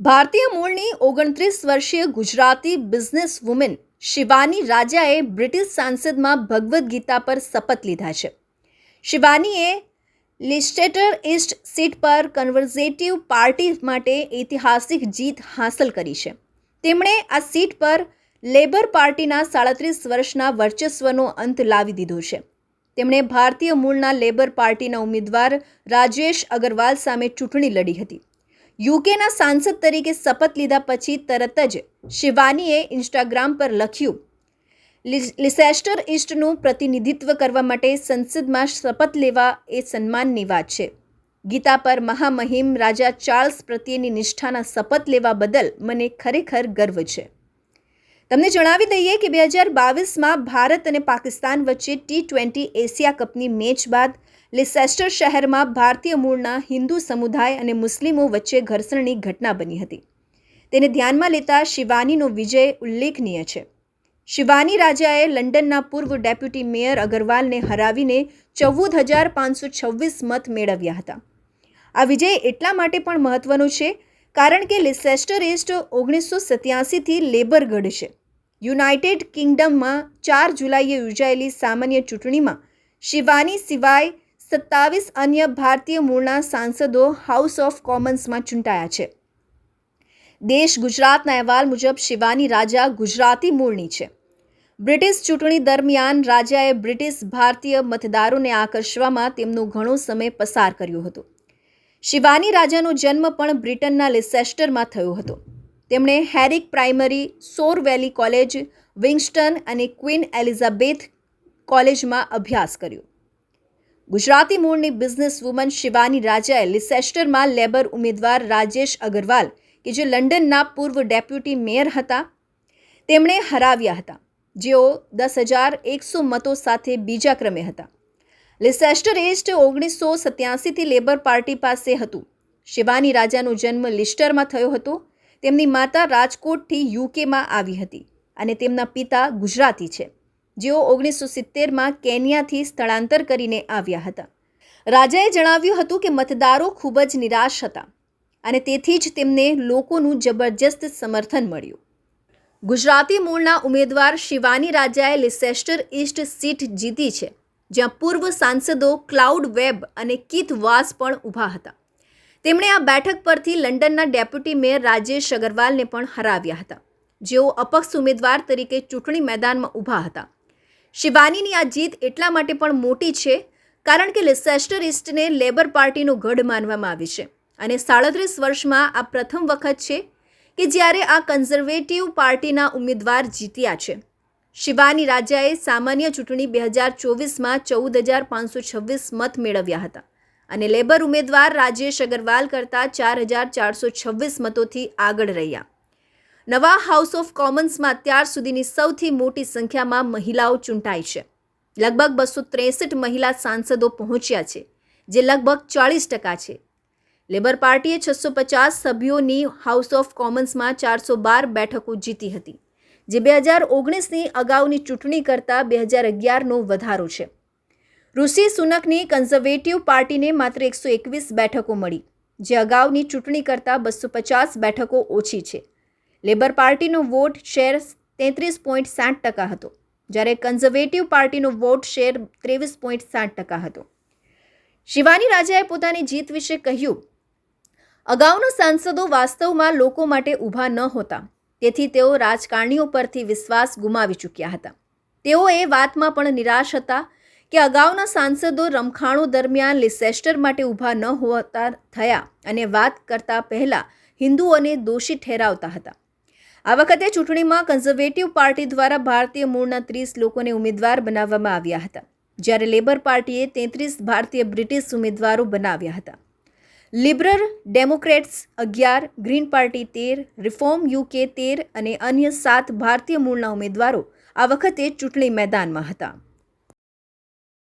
ભારતીય મૂળની ઓગણત્રીસ વર્ષીય ગુજરાતી બિઝનેસ વુમેન શિવાની રાજાએ બ્રિટિશ સાંસદમાં ભગવદ્ ગીતા પર શપથ લીધા છે. શિવાનીએ લિસ્ટેટર ઇસ્ટ સીટ પર કન્વર્ઝેટિવ પાર્ટી માટે ઐતિહાસિક જીત હાંસલ કરી છે. તેમણે આ સીટ પર લેબર પાર્ટીના સાડત્રીસ વર્ષના વર્ચસ્વનો અંત લાવી દીધો છે. તેમણે ભારતીય મૂળના લેબર પાર્ટીના ઉમેદવાર રાજેશ અગરવાલ સામે ચૂંટણી લડી હતી. યુકેના સાંસદ તરીકે શપથ લીધા પછી તરત જ શિવાનીએ ઇન્સ્ટાગ્રામ પર લખ્યું લિસેસ્ટર ઇસ્ટનું પ્રતિનિધિત્વ કરવા માટે સંસદમાં શપથ લેવા એ સન્માનની વાત છે. ગીતા પર મહામહિમ રાજા ચાર્લ્સ પ્રત્યેની નિષ્ઠાના શપથ લેવા બદલ મને ખરેખર ગર્વ છે. તમને જણાવી દઈએ કે બે હજાર બાવીસમાં ભારત અને પાકિસ્તાન વચ્ચે ટી ટ્વેન્ટી એશિયા કપની મેચ બાદ લિસેસ્ટર શહેરમાં ભારતીય મૂળના હિન્દુ સમુદાય અને મુસ્લિમો વચ્ચે ઘર્ષણની ઘટના બની હતી. તેને ધ્યાનમાં લેતા શિવાનીનો વિજય ઉલ્લેખનીય છે. શિવાની રાજાએ લંડનના પૂર્વ ડેપ્યુટી મેયર અગરવાલને હરાવીને ચૌદ હજાર પાંચસો છવ્વીસ મત મેળવ્યા હતા. આ વિજય એટલા માટે પણ મહત્વનો છે કારણ કે લિસેસ્ટર ઇસ્ટ ઓગણીસો સત્યાસીથી લેબર ગઢ છે. યુનાઇટેડ કિંગડમમાં ચાર જુલાઈએ યોજાયેલી સામાન્ય ચૂંટણીમાં શિવાની સિવાય સત્તાવીસ અન્ય ભારતીય મૂળના સાંસદો હાઉસ ઓફ કોમન્સમાં ચૂંટાયા છે. દેશ ગુજરાતના અહેવાલ મુજબ શિવાની રાજા ગુજરાતી મૂળની છે. બ્રિટિશ ચૂંટણી દરમિયાન રાજાએ બ્રિટિશ ભારતીય મતદારોને આકર્ષવામાં તેમનો ઘણો સમય પસાર કર્યો હતો. શિવાની રાજાનો જન્મ પણ બ્રિટનના લિસેસ્ટરમાં થયો હતો. તેમણે હેરિક પ્રાઇમરી, સોર વેલી કોલેજ, વિંગસ્ટન અને ક્વીન એલિઝાબેથ કોલેજમાં અભ્યાસ કર્યો. ગુજરાતી મૂળની બિઝનેસ વુમન શિવાની રાજાએ લિસેસ્ટરમાં લેબર ઉમેદવાર રાજેશ અગરવાલ કે જે લંડનના પૂર્વ ડેપ્યુટી મેયર હતા, તેમણે હરાવ્યા હતા. જેઓ દસ હજાર એકસો મતો સાથે બીજા ક્રમે હતા. લિસેસ્ટર એસ્ટ ઓગણીસો સત્યાસીથી લેબર પાર્ટી પાસે હતું. શિવાની રાજાનો જન્મ લિસ્ટરમાં થયો હતો. તેમની માતા રાજકોટથી યુકેમાં આવી હતી અને તેમના પિતા ગુજરાતી છે. જેઓ ઓગણીસો સિત્તેરમાં કેન્યાથી સ્થળાંતર કરીને આવ્યા હતા. રાજાએ જણાવ્યું હતું કે મતદારો ખૂબ જ નિરાશ હતા અને તેથી જ તેમને લોકોનું જબરજસ્ત સમર્થન મળ્યું. ગુજરાતી મૂળના ઉમેદવાર શિવાની રાજાએ લિસેસ્ટર ઈસ્ટ સીટ જીતી છે. જ્યાં પૂર્વ સાંસદો ક્લાઉડ વેબ અને કીથ વાસ પણ ઊભા હતા. તેમણે આ બેઠક પરથી લંડનના ડેપ્યુટી મેયર રાજેશ અગરવાલને પણ હરાવ્યા હતા. જેઓ અપક્ષ ઉમેદવાર તરીકે ચૂંટણી મેદાનમાં ઊભા હતા. શિવાનીની આ જીત એટલા માટે પણ મોટી છે, કારણ કે સેસ્ટરિસ્ટને લેબર પાર્ટીનું ગઢ માનવામાં આવી છે અને સાડત્રીસ વર્ષમાં આ પ્રથમ વખત છે કે જ્યારે આ કન્ઝર્વેટિવ પાર્ટીના ઉમેદવાર જીત્યા છે. શિવાની રાજાએ સામાન્ય ચૂંટણી બે હજાર ચોવીસમાં ચૌદ હજાર પાંચસો છવ્વીસ મત મેળવ્યા હતા અને લેબર ઉમેદવાર રાજેશ અગરવાલ કરતાં ચાર હજાર ચારસો છવ્વીસ મતોથી આગળ રહ્યા. નવા હાઉસ ઓફ કોમન્સમાં અત્યાર સુધીની સૌથી મોટી સંખ્યામાં મહિલાઓ ચૂંટાઈ છે. લગભગ બસો ત્રેસઠ મહિલા સાંસદો પહોંચ્યા છે, જે લગભગ ચાળીસ ટકા છે. લેબર પાર્ટીએ છસો પચાસ સભ્યોની હાઉસ ઓફ કોમન્સમાં ચારસો બાર બેઠકો જીતી હતી. જે બે હજાર ઓગણીસની અગાઉની ચૂંટણી કરતાં બે હજાર અગિયારનો વધારો છે. ઋષિ સુનકની કન્ઝર્વેટિવ પાર્ટીને માત્ર એકસો એકવીસ બેઠકો મળી, જે અગાઉની ચૂંટણી કરતાં બસો પચાસ બેઠકો ઓછી છે. લેબર પાર્ટીનો વોટ શેર તેત્રીસ પોઈન્ટ સાઠ ટકા હતો, જ્યારે કન્ઝર્વેટિવ પાર્ટીનો વોટ શેર ત્રેવીસ પોઈન્ટ સાઠ ટકા હતો. શિવાની રાજાએ પોતાની જીત વિશે કહ્યું, અગાઉના સાંસદો વાસ્તવમાં લોકો માટે ઊભા ન હોતા તેથી તેઓ રાજકારણીઓ પરથી વિશ્વાસ ગુમાવી ચૂક્યા હતા. તેઓ એ વાતમાં પણ નિરાશ હતા કે અગાઉના સાંસદો રમખાણો દરમિયાન લિસેસ્ટર માટે ઊભા ન હોતા થયા અને વાત કરતા પહેલાં હિન્દુઓને દોષી ઠેરાવતા હતા. આ વખતે ચૂંટણીમાં કન્ઝર્વેટિવ પાર્ટી દ્વારા ભારતીય મૂળના ત્રીસ લોકોને ઉમેદવાર બનાવવામાં આવ્યા હતા, જ્યારે લેબર પાર્ટીએ તેત્રીસ ભારતીય બ્રિટિશ ઉમેદવારો બનાવ્યા હતા. લિબરલ ડેમોક્રેટ્સ અગિયાર, ગ્રીન પાર્ટી તેર, રિફોર્મ યુકે તેર અને અન્ય સાત ભારતીય મૂળના ઉમેદવારો આ વખતે ચૂંટણી મેદાનમાં હતા.